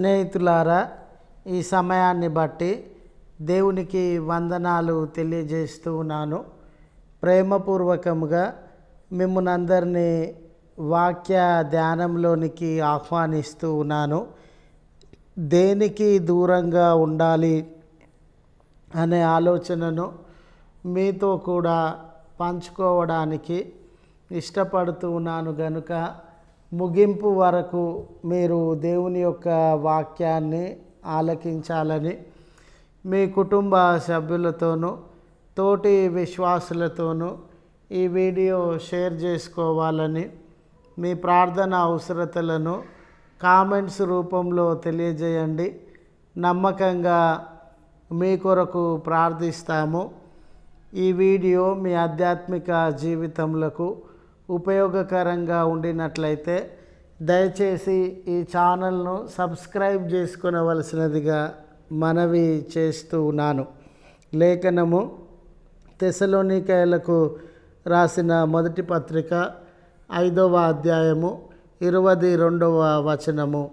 స్నేహితులారా ఈ సమయాన్ని బట్టి దేవునికి వందనాలు తెలియజేస్తూ ఉన్నాను. ప్రేమపూర్వకముగా మిమ్మల్ని అందరినీ వాక్య ధ్యానంలోనికి ఆహ్వానిస్తూ ఉన్నాను. దేనికి దూరంగా ఉండాలి అనే ఆలోచనను మీతో కూడా పంచుకోవడానికి ఇష్టపడుతూ ఉన్నాను గనుక ముగింపు వరకు మీరు దేవుని యొక్క వాక్యాన్ని ఆలకించాలని మీ కుటుంబ సభ్యులతోనూ తోటి విశ్వాసులతోనూ ఈ వీడియో షేర్ చేసుకోవాలని మీ ప్రార్థన అవసరతలను కామెంట్స్ రూపంలో తెలియజేయండి. నమ్మకంగా మీ కొరకు ప్రార్థిస్తాము. ఈ వీడియో మీ ఆధ్యాత్మిక జీవితములకు ఉపయోగకరంగా ఉండినట్లయితే దయచేసి ఈ ఛానల్ను సబ్స్క్రైబ్ చేసుకునవలసినదిగా మనవి చేస్తూ ఉన్నాను. లేఖనము తెసలోనికాయలకు రాసిన మొదటి పత్రిక ఐదవ అధ్యాయము ఇరవై రెండవ వచనము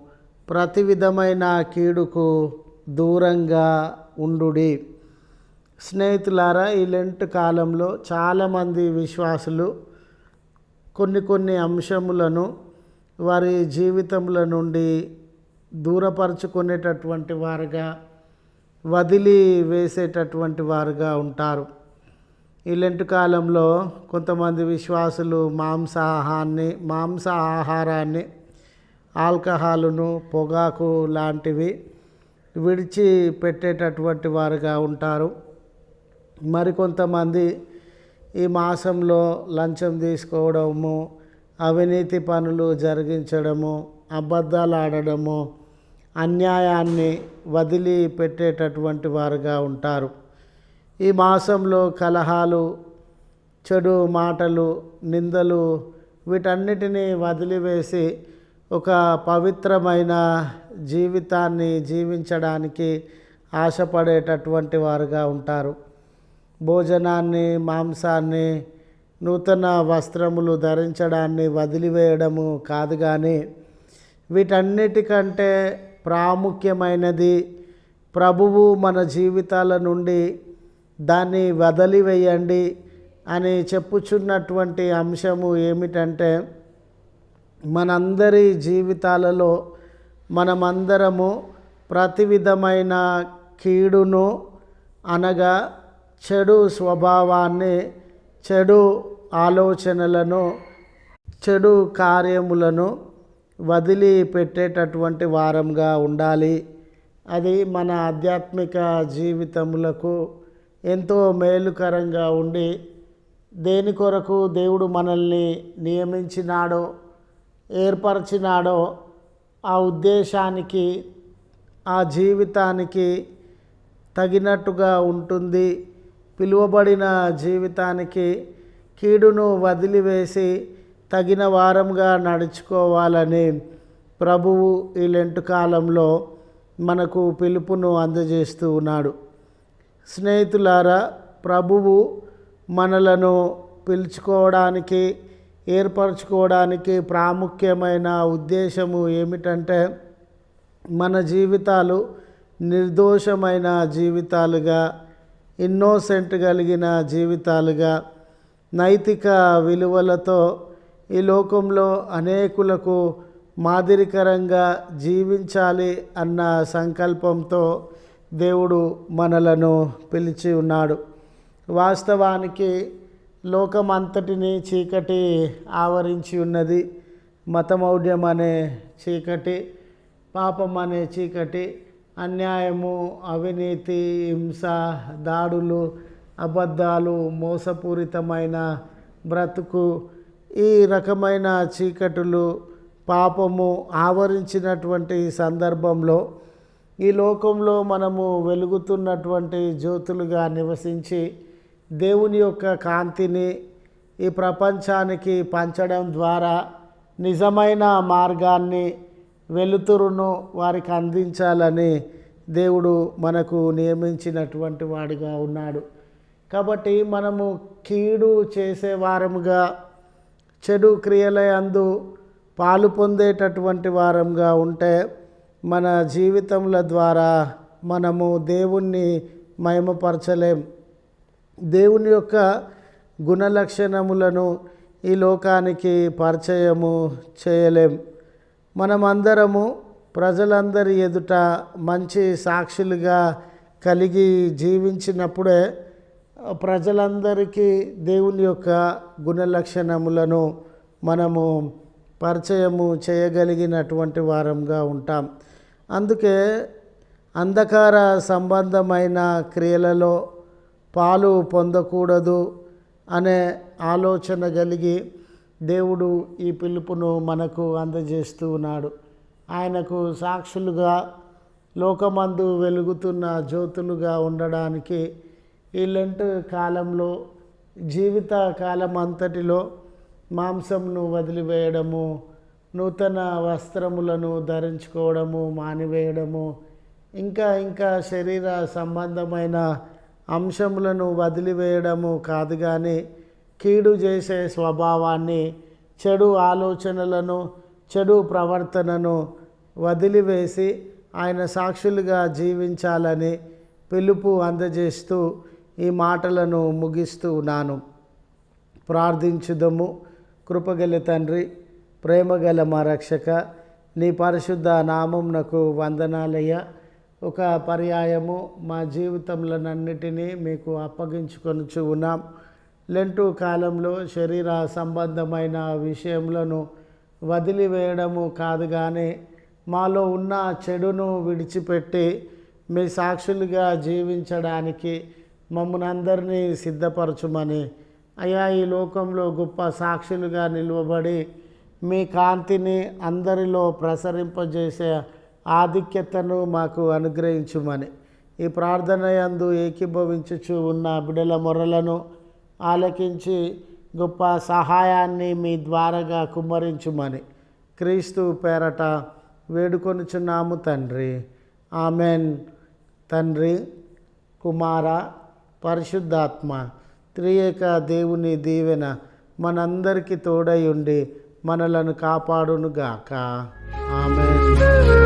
ప్రతి విధమైన కీడుకు దూరంగా ఉండుడి. స్నేహితులారా ఈ లెంట్ కాలంలో చాలామంది విశ్వాసులు కొన్ని కొన్ని అంశములను వారి జీవితముల నుండి దూరపరుచుకునేటటువంటి వారుగా వదిలి వేసేటటువంటి వారుగా ఉంటారు. ఇలాంటి కాలంలో కొంతమంది విశ్వాసులు మాంసాహాన్ని మాంస ఆహారాన్ని ఆల్కహాలును పొగాకు లాంటివి విడిచి పెట్టేటటువంటి వారుగా ఉంటారు. మరికొంతమంది ఈ మాసంలో లంచం తీసుకోవడము అవినీతి పనులు జరిగించడము అబద్ధాలు ఆడడము అన్యాయాన్ని వదిలి పెట్టేటటువంటి వారుగా ఉంటారు. ఈ మాసంలో కలహాలు చెడు మాటలు నిందలు వీటన్నిటినీ వదిలివేసి ఒక పవిత్రమైన జీవితాన్ని జీవించడానికి ఆశపడేటటువంటి వారుగా ఉంటారు. భోజనాన్ని మాంసాన్ని నూతన వస్త్రములు ధరించడాన్ని వదిలివేయడము కాదు కానీ వీటన్నిటికంటే ప్రాముఖ్యమైనది ప్రభువు మన జీవితాల నుండి దాన్ని వదిలివేయండి అని చెప్పుచున్నటువంటి అంశము ఏమిటంటే మనందరి జీవితాలలో మనమందరము ప్రతి విధమైన కీడును అనగా చెడు స్వభావాన్ని చెడు ఆలోచనలను చెడు కార్యములను వదిలి పెట్టేటటువంటి వారంగా ఉండాలి. అది మన ఆధ్యాత్మిక జీవితములకు ఎంతో మేలుకరంగా ఉండి దేని కొరకు దేవుడు మనల్ని నియమించినాడో ఏర్పరిచినాడో ఆ ఉద్దేశానికి ఆ జీవితానికి తగినట్టుగా ఉంటుంది. పిలువబడిన జీవితానికి కీడును వదిలివేసి తగిన వారంగా నడుచుకోవాలని ప్రభువు ఈ లెంటు కాలంలో మనకు పిలుపును అందజేస్తూ ఉన్నాడు. స్నేహితులారా ప్రభువు మనలను పిలుచుకోవడానికి ఏర్పరచుకోవడానికి ప్రాముఖ్యమైన ఉద్దేశము ఏమిటంటే మన జీవితాలు నిర్దోషమైన జీవితాలుగా ఇన్నోసెంట్ కలిగిన జీవితాలుగా నైతిక విలువలతో ఈ లోకంలో అనేకులకు మాదిరికరంగా జీవించాలి అన్న సంకల్పంతో దేవుడు మనలను పిలిచి ఉన్నాడు. వాస్తవానికి లోకమంతటిని చీకటి ఆవరించి ఉన్నది. మతమౌఢ్యం అనే చీకటి పాపం అనే చీకటి అన్యాయము అవినీతి హింస దాడులు అబద్ధాలు మోసపూరితమైన బ్రతుకు ఈ రకమైన చీకటులు పాపము ఆవరించినటువంటి సందర్భంలో ఈ లోకంలో మనము వెలుగుతున్నటువంటి జ్యోతులుగా నివసించి దేవుని యొక్క కాంతిని ఈ ప్రపంచానికి పంచడం ద్వారా నిజమైన మార్గాన్ని వెలుతురును వారికి అందించాలని దేవుడు మనకు నియమించినటువంటి వాడిగా ఉన్నాడు. కాబట్టి మనము కీడు చేసేవారముగా చెడు క్రియల అందు పాలు పొందేటటువంటి వారంగా ఉంటే మన జీవితముల ద్వారా మనము దేవుణ్ణి మయమపరచలేం దేవుని యొక్క గుణలక్షణములను ఈ లోకానికి పరిచయము చేయలేం. మనమందరము ప్రజలందరి ఎదుట మంచి సాక్షులుగా కలిగి జీవించినప్పుడే ప్రజలందరికీ దేవుని యొక్క గుణలక్షణములను మనము పరిచయము చేయగలిగినటువంటి వారంగా ఉంటాం. అందుకే అంధకార సంబంధమైన క్రియలలో పాలు పొందకూడదు అనే ఆలోచన కలిగి దేవుడు ఈ పిలుపును మనకు అందజేస్తూ ఉన్నాడు. ఆయనకు సాక్షులుగా లోకమందు వెలుగుతున్న జ్యోతులుగా ఉండడానికి ఈ లెంట్ కాలంలో జీవిత కాలం అంతటిలో మాంసంను వదిలివేయడము నూతన వస్త్రములను ధరించుకోవడము మానివేయడము ఇంకా ఇంకా శరీర సంబంధమైన అంశములను వదిలివేయడము కాదు కానీ కీడు చేసే స్వభావాన్ని చెడు ఆలోచనలను చెడు ప్రవర్తనను వదిలివేసి ఆయన సాక్షులుగా జీవించాలని పిలుపు అందజేస్తూ ఈ మాటలను ముగిస్తూ ఉన్నాను. ప్రార్థించుదము. కృపగల తండ్రి ప్రేమగల మా రక్షక నీ పరిశుద్ధ నామంనకు వందనాలయ్య. ఒక పర్యాయము మా జీవితంలోనన్నిటినీ మీకు అప్పగించుకొనుచు ఉన్నాం. లెంటు కాలంలో శరీర సంబంధమైన విషయములను వదిలివేయడము కాదు కానీ మాలో ఉన్న చెడును విడిచిపెట్టి మీ సాక్షులుగా జీవించడానికి మమ్మల్ని అందరినీ సిద్ధపరచుమని. అయా ఈ లోకంలో గొప్ప సాక్షులుగా నిలువబడి మీ కాంతిని అందరిలో ప్రసరింపజేసే ఆధిక్యతను మాకు అనుగ్రహించుమని. ఈ ప్రార్థన యందు ఏకీభవించుచు ఉన్న బిడల మొరలను ఆలకించి గొప్ప సహాయాన్ని మీ ద్వారాగా కుమ్మరించుమని క్రీస్తు పేరట వేడుకొనుచున్నాము తండ్రి. ఆమెన్. తండ్రి కుమార పరిశుద్ధాత్మ త్రియేక దేవుని దీవెన మనందరికీ తోడై ఉండి మనలను కాపాడునుగాక. ఆమె